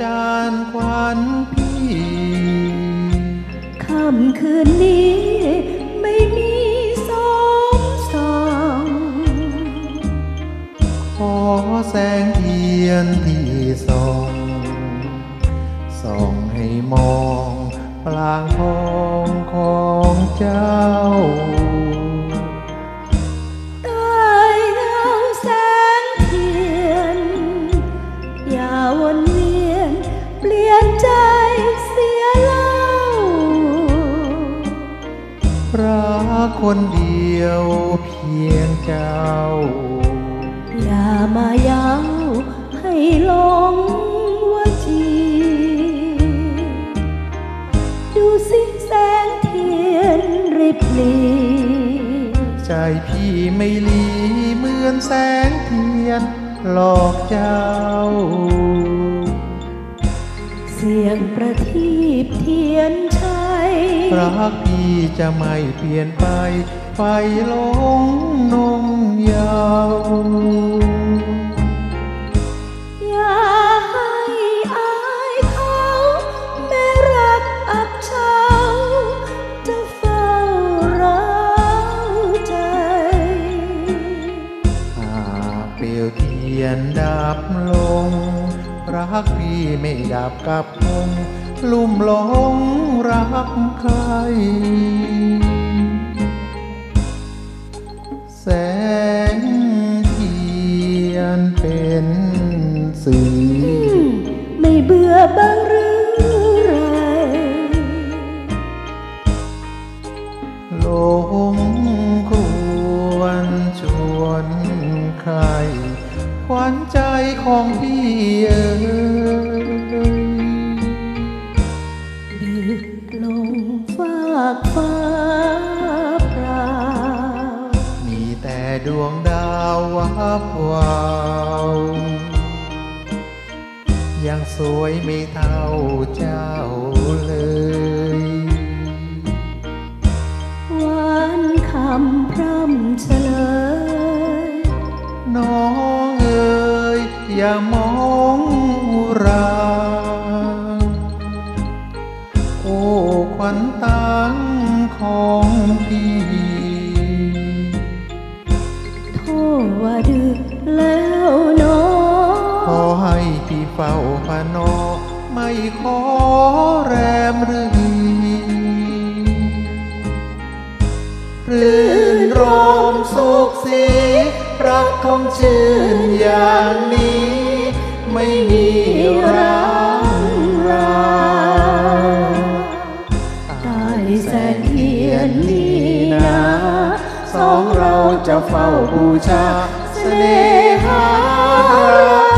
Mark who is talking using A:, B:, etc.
A: จานควันพี่
B: ค่ำคืนนี้ไม่มีสองสอง
A: ขอแสงเทียนที่ส่องส่องให้มองปลางทองของเจ้า คนเดียวเพียงเจ้า
B: อย่ามาเย้าให้หลงว่าจี ดูสิแสงเทียนริบหลี
A: ใจพี่ไม่หลีเหมือนแสงเทียนหลอกเจ้า
B: เสียงประทีปเทียนชัย
A: รักพี่จะไม่เปลี่ยนไป ไฟลงนงยาว
B: อย่าให้อายเขาแม้รักอับเฉาจะเฝ้าร้าวใจ
A: หากเปลวเทียนดับลง รักพี่ไม่ดับกับคง ลุ่มหลงรักใคร แสงเทียนเป็นสื่อ
B: ไม่เบื่อบ้างหรือไร
A: หลงควรชวนใคร ขวัญใจของพี่เอ๋า
B: กฟ้าเปล่า
A: มีแต่ดวงดาววับวาวยังสวยไม่เท่าเจ้าเลย
B: วันคำพร่ำเฉลย
A: น้องเอ๋ยอย่ามองอุรา โอ้ขวัญตัง ให้พี่เฝ้าพนอไม่ขอแรมรื่นรื่นรมสุขสีรักคงชื่นอย่างนี้ ไม่มีร้างรา
B: ใต้แสงเทียนนี้นะ
A: สองเราจะเฝ้าบูชาเสน่หา